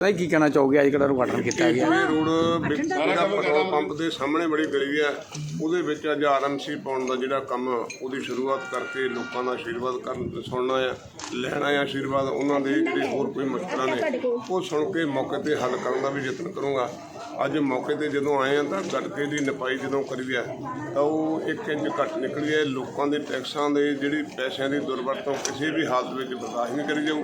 ਨਹੀਂ ਕੀ ਕਹਿਣਾ ਚਾਹੋਗੇ ਅੱਜ ਕਿਹੜਾ ਉਦਘਾਟਨ ਕੀਤਾ ਗਿਆ। ਇਹ ਰੋਡ ਵਿੱਚ ਜਿਹੜਾ ਪੈਟਰੋਲ ਪੰਪ ਦੇ ਸਾਹਮਣੇ ਬੜੀ ਗਲੀ ਹੈ ਉਹਦੇ ਵਿੱਚ ਅੱਜ ਆਰਐਮਸੀ ਪਾਉਣ ਦਾ ਜਿਹੜਾ ਕੰਮ ਉਹਦੀ ਸ਼ੁਰੂਆਤ ਕਰਕੇ ਲੋਕਾਂ ਦਾ ਆਸ਼ੀਰਵਾਦ ਕਰਨ ਸੁਣਨਾ ਆ ਲੈਣਾ ਆ ਆਸ਼ੀਰਵਾਦ ਉਹਨਾਂ ਦੇ ਜਿਹੜੇ ਹੋਰ ਕੋਈ ਮੁਸ਼ਕਲਾਂ ਨੇ ਉਹ ਸੁਣ ਕੇ ਮੌਕੇ ਤੇ ਹੱਲ ਕਰਨ ਦਾ ਵੀ ਯਤਨ ਕਰੂੰਗਾ। ਅੱਜ ਮੌਕੇ ਤੇ ਜਦੋਂ ਆਏ ਆ ਤਾਂ ਗਟਕੇ ਦੀ ਨਪਾਈ ਜਦੋਂ ਕਰੀ ਆ, ਤਾਂ ਉਹ ਇੱਕ ਇੰਚ ਘੱਟ ਨਿਕਲੀ ਹੈ। ਲੋਕਾਂ ਦੇ ਟੈਕਸਾਂ ਦੇ ਜਿਹੜੀ ਪੈਸਿਆਂ ਦੀ ਦੁਰਵਰਤੋਂ ਕਿਸੇ ਵੀ ਹਾਲਤ ਵਿੱਚ ਬਰਦਾਸ਼ਤ ਨਹੀਂ ਕਰੀ ਜਾਊ।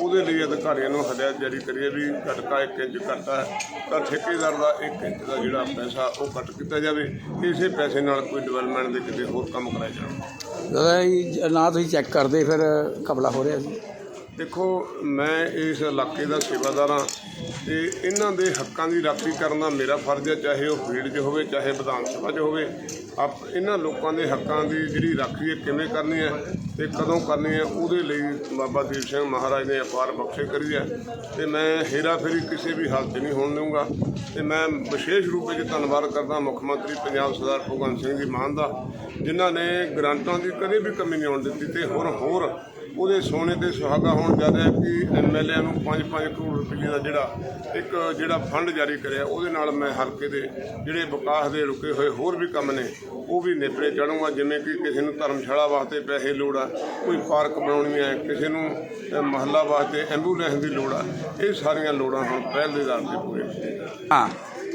ਉਹਦੇ ਲਈ ਅਧਿਕਾਰੀਆਂ ਨੂੰ ਹਦਾਇਤ ਜਾਰੀ ਕਰੀਏ ਵੀ ਗਟਕਾ 1 ਇੰਚ ਘੱਟ ਹੈ ਤਾਂ ਠੇਕੇਦਾਰ ਦਾ ਇੱਕ ਇੰਚ ਦਾ ਜਿਹੜਾ ਪੈਸਾ ਉਹ ਕੱਟ ਕੀਤਾ ਜਾਵੇ। ਇਸੇ ਪੈਸੇ ਨਾਲ ਕੋਈ ਡਿਵੈਲਪਮੈਂਟ ਦੇ ਕਿਤੇ ਹੋਰ ਕੰਮ ਕਰਾਏ ਜਾਣ। ਦਾਦਾ ਜੀ, ਨਾ ਤੁਸੀਂ ਚੈੱਕ ਕਰਦੇ, ਫਿਰ ਕਬਲਾ ਹੋ ਰਿਹਾ ਸੀ। ਦੇਖੋ, ਮੈਂ ਇਸ ਇਲਾਕੇ ਦਾ ਸੇਵਾਦਾਰ ਹਾਂ ਤੇ ਇਹਨਾਂ ਦੇ ਹੱਕਾਂ ਦੀ ਰਾਖੀ ਕਰਨ ਦਾ ਮੇਰਾ ਫਰਜ਼ ਹੈ, ਚਾਹੇ ਉਹ ਫੀਲਡ 'ਚ ਹੋਵੇ, ਚਾਹੇ ਵਿਧਾਨ ਸਭਾ 'ਚ ਹੋਵੇ। ਆਪ, ਇਹਨਾਂ ਲੋਕਾਂ ਦੇ ਹੱਕਾਂ ਦੀ ਜਿਹੜੀ ਰਾਖੀ ਹੈ, ਕਿਵੇਂ ਕਰਨੀ ਹੈ ਤੇ ਕਦੋਂ ਕਰਨੀ ਹੈ, ਉਹਦੇ ਲਈ ਬਾਬਾ ਦੀਪ ਸਿੰਘ ਮਹਾਰਾਜ ਨੇ ਅਪਾਰ ਬਖਸ਼ੇ ਕਰੀ ਹੈ। ਤੇ ਮੈਂ ਹੇਰਾ ਫੇਰੀ ਕਿਸੇ ਵੀ ਹਾਲਤ 'ਚ ਨਹੀਂ ਹੋਣ ਦਊਂਗਾ। ਤੇ ਮੈਂ ਵਿਸ਼ੇਸ਼ ਰੂਪ ਵਿੱਚ ਧੰਨਵਾਦ ਕਰਦਾ ਮੁੱਖ ਮੰਤਰੀ ਪੰਜਾਬ ਸਰਦਾਰ ਭਗਵੰਤ ਸਿੰਘ ਜੀ ਮਾਨ ਦਾ, ਜਿਨ੍ਹਾਂ ਨੇ ਗ੍ਰਾਂਟਾਂ ਦੀ ਕਦੇ ਵੀ ਕਮੀ ਨਹੀਂ ਆਉਣ ਦਿੱਤੀ ਤੇ ਹੋਰ ਹੋਰ ਉਹਦੇ ਸੋਨੇ ਤੇ ਸੁਹਾਗਾ ਹੋਣ ਜਾ ਰਿਹਾ ਕਿ ਐਮਐਲਏ ਨੂੰ 5-5 ਕਰੋੜ ਰੁਪਏ ਦਾ ਜਿਹੜਾ ਇੱਕ ਜਿਹੜਾ ਫੰਡ ਜਾਰੀ ਕਰਿਆ, ਉਹਦੇ ਨਾਲ ਮੈਂ ਹਲਕੇ ਦੇ ਜਿਹੜੇ ਵਿਕਾਸ ਦੇ ਰੁਕੇ ਹੋਏ ਹੋਰ ਵੀ ਕੰਮ ਨੇ, ਉਹ ਵੀ ਨੇਪਰੇ ਚੜੂੰਗਾ ਜਿਵੇਂ ਕਿ ਕਿਸੇ ਨੂੰ ਧਰਮਸ਼ਾਲਾ ਵਾਸਤੇ ਪੈਸੇ ਲੋੜ ਆ, ਕੋਈ ਪਾਰਕ ਬਣਾਉਣੀ ਹੈ ਕਿਸੇ ਨੂੰ ਮਹੱਲਾ ਵਾਸਤੇ ਐਂਬੂਲੈਂਸ ਦੀ ਲੋੜ ਆ, ਇਹ ਸਾਰੀਆਂ ਲੋੜਾਂ ਹੁਣ ਪਹਿਲ ਦੇ ਆਧਾਰ ਤੇ ਪੂਰੀਆਂ ਹਾਂ।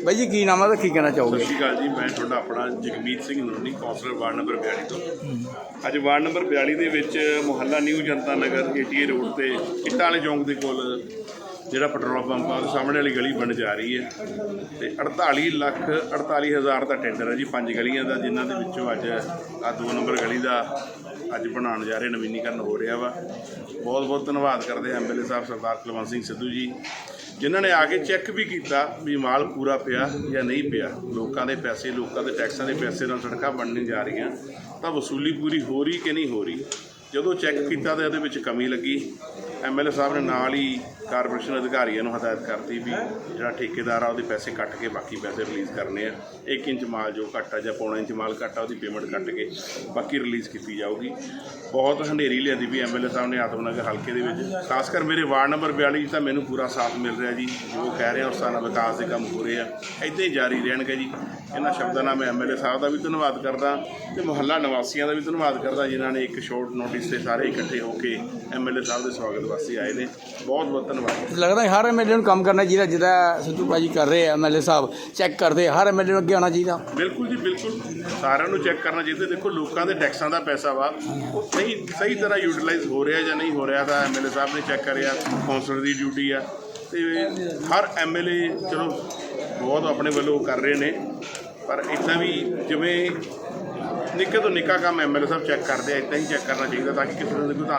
ਬਾਈ ਜੀ, ਕੀ ਨਾਮ ਹੈ ਤਾਂ ਕੀ ਕਹਿਣਾ ਚਾਹੋਗੇ? ਸਤਿ ਸ਼੍ਰੀ ਅਕਾਲ ਜੀ, ਮੈਂ ਤੁਹਾਡਾ ਆਪਣਾ Jagmeet Singh Noorani councillor ward number 42 ਤੋਂ। ਅੱਜ ਵਾਰਡ ਨੰਬਰ 42 ਦੇ ਵਿੱਚ ਮੁਹੱਲਾ ਨਿਊ ਜਨਤਾ ਨਗਰ, ਏਟੀਏ ਰੋਡ ਤੇ, ਇੱਟਾਂ ਵਾਲੇ ਚੌਂਕ ਦੇ ਕੋਲ ਜਿਹੜਾ ਪੈਟਰੋਲ ਪੰਪ ਆ, ਉਹਦੇ ਸਾਹਮਣੇ ਵਾਲੀ ਗਲੀ ਬਣ ਜਾ ਰਹੀ ਹੈ। ਤੇ 48 ਲੱਖ 48 ਹਜ਼ਾਰ ਦਾ ਟੈਂਡਰ ਹੈ ਜੀ, ਪੰਜ ਗਲੀਆਂ ਦਾ, ਜਿਨ੍ਹਾਂ ਦੇ ਵਿੱਚੋਂ ਅੱਜ ਆ ਦੋ ਨੰਬਰ ਗਲੀ ਦਾ ਅੱਜ ਬਣਾਉਣ ਜਾ ਰਹੇ, ਨਵੀਨੀਕਰਨ ਹੋ ਰਿਹਾ ਵਾ। ਬਹੁਤ ਬਹੁਤ ਧੰਨਵਾਦ ਕਰਦੇ ਐਮਐਲਏ ਸਾਹਿਬ ਸਰਦਾਰ ਕੁਲਵੰਤ ਸਿੰਘ ਸਿੱਧੂ ਜੀ, ਜਿਨ੍ਹਾਂ ਨੇ ਆ ਕੇ ਚੈੱਕ ਵੀ ਕੀਤਾ ਵੀ ਮਾਲ ਪੂਰਾ ਪਿਆ ਜਾਂ ਨਹੀਂ ਪਿਆ। ਲੋਕਾਂ ਦੇ ਪੈਸੇ, ਲੋਕਾਂ ਦੇ ਟੈਕਸਾਂ ਦੇ ਪੈਸੇ ਨਾਲ ਸੜਕਾਂ ਬਣਨ ਜਾ ਰਹੀਆਂ। ਤਾਂ ਵਸੂਲੀ ਪੂਰੀ ਹੋ ਰਹੀ ਕਿ ਨਹੀਂ ਹੋ ਰਹੀ? ਜਦੋਂ ਚੈੱਕ ਕੀਤਾ ਤਾਂ ਇਹਦੇ ਵਿੱਚ ਕਮੀ ਲੱਗੀ। ਐਮਐਲਏ ਸਾਹਿਬ ਨੇ ਨਾਲ ਹੀ ਕਾਰਪੋਰੇਸ਼ਨ ਅਧਿਕਾਰੀਆਂ ਨੂੰ ਹਦਾਇਤ ਕਰਤੀ ਵੀ ਜਿਹੜਾ ਠੇਕੇਦਾਰ ਆ, ਉਹਦੇ ਪੈਸੇ ਕੱਟ ਕੇ ਬਾਕੀ ਪੈਸੇ ਰਿਲੀਜ਼ ਕਰਨੇ ਆ। 1 ਇੰਚ ਮਾਲ ਜੋ ਘੱਟ ਆ ਜਾਂ ਪੌਣਾ ਇੰਚ ਮਾਲ ਘੱਟ ਆ, ਉਹਦੀ ਪੇਮੈਂਟ ਕੱਟ ਕੇ ਬਾਕੀ ਰਿਲੀਜ਼ ਕੀਤੀ ਜਾਊਗੀ। ਬਹੁਤ ਹਨੇਰੀ ਲਿਆਂਦੀ ਵੀ ਐਮਐਲਏ ਸਾਹਿਬ ਨੇ ਆਤਮਨਗਰ ਹਲਕੇ ਦੇ ਵਿੱਚ। ਖਾਸ ਕਰ ਮੇਰੇ ਵਾਰਡ ਨੰਬਰ 42 'ਚ ਤਾਂ ਮੈਨੂੰ ਪੂਰਾ ਸਾਥ ਮਿਲ ਰਿਹਾ ਜੀ, ਜੋ ਕਹਿ ਰਹੇ ਆ ਉਸ ਤਰ੍ਹਾਂ ਨਾਲ ਵਿਕਾਸ ਦੇ ਕੰਮ ਹੋ ਰਹੇ ਆ। ਇੱਦਾਂ ਹੀ ਜਾਰੀ ਰਹਿਣਗੇ ਜੀ। ਇਹਨਾਂ ਸ਼ਬਦਾਂ ਨਾਲ ਮੈਂ ਐਮਐਲਏ ਸਾਹਿਬ ਦਾ ਵੀ ਧੰਨਵਾਦ ਕਰਦਾ ਤੇ ਮੁਹੱਲਾ ਨਿਵਾਸੀਆਂ ਦਾ ਵੀ ਧੰਨਵਾਦ ਕਰਦਾ, ਜਿਨ੍ਹਾਂ ਨੇ ਇੱਕ ਸ਼ੋਰਟ ਨੋਟਿਸ ਤੇ ਸਾਰੇ ਇਕੱਠੇ ਹੋ ਕੇ ਐਮਐਲਏ ਸਾਹਿਬ ਦੇ ਸਵਾਗਤ ਵਾਸਤੇ ਆਏ ਨੇ। ਬਹੁਤ ਬਹੁਤ ਧੰਨਵਾਦ। ਲੱਗਦਾ ਹਰ ਐਮਐਲਏ ਨੂੰ ਕੰਮ ਕਰਨਾ ਚਾਹੀਦਾ ਜਿਹਦਾ ਸਿੱਧੂ ਭਾਜੀ ਕਰ ਰਹੇ ਆ ਐਮਐਲਏ ਸਾਹਿਬ ਚੈੱਕ ਕਰਦੇ ਹਰ ਐਮਐਲਏ ਨੂੰ ਅੱਗੇ ਆਉਣਾ ਚਾਹੀਦਾ। ਬਿਲਕੁਲ ਜੀ ਬਿਲਕੁਲ। ਸਾਰਿਆਂ ਨੂੰ ਚੈੱਕ ਕਰਨਾ ਚਾਹੀਦਾ। ਦੇਖੋ ਲੋਕਾਂ ਦੇ ਟੈਕਸਾਂ ਦਾ ਪੈਸਾ ਵਾ। ਉਹ ਸਹੀ ਸਹੀ ਤਰ੍ਹਾਂ ਯੂਟਿਲਾਈਜ਼ ਹੋ ਰਿਹਾ ਜਾਂ ਨਹੀਂ ਹੋ ਰਿਹਾ ਤਾਂ ਐਮਐਲਏ ਸਾਹਿਬ ਨੇ ਚੈੱਕ ਕਰਿਆ ਕੌਂਸਲਰ ਦੀ ਡਿਊਟੀ ਆ। ਤੇ ਹਰ ਐਮਐਲਏ ਚਲੋ ਬਹੁਤ ਆਪਣੇ ਵੱਲੋਂ ਕਰ ਰਹੇ ਨੇ। ਪਰ ਇਦਾਂ ਵੀ ਜਿਵੇਂ ਨਿੱਕੇ ਤੋਂ ਨਿੱਕਾ ਕੰਮ ਐਮਐਲਏ ਸਾਹਿਬ ਚੈੱਕ ਕਰਦੇ ਆ ਇਦਾਂ ਹੀ ਚੈੱਕ ਕਰਨਾ ਚਾਹੀਦਾ ਤਾਂ ਕਿ ਕਿਸੇ ਦਾ ਕੋਈ ਧੰਦ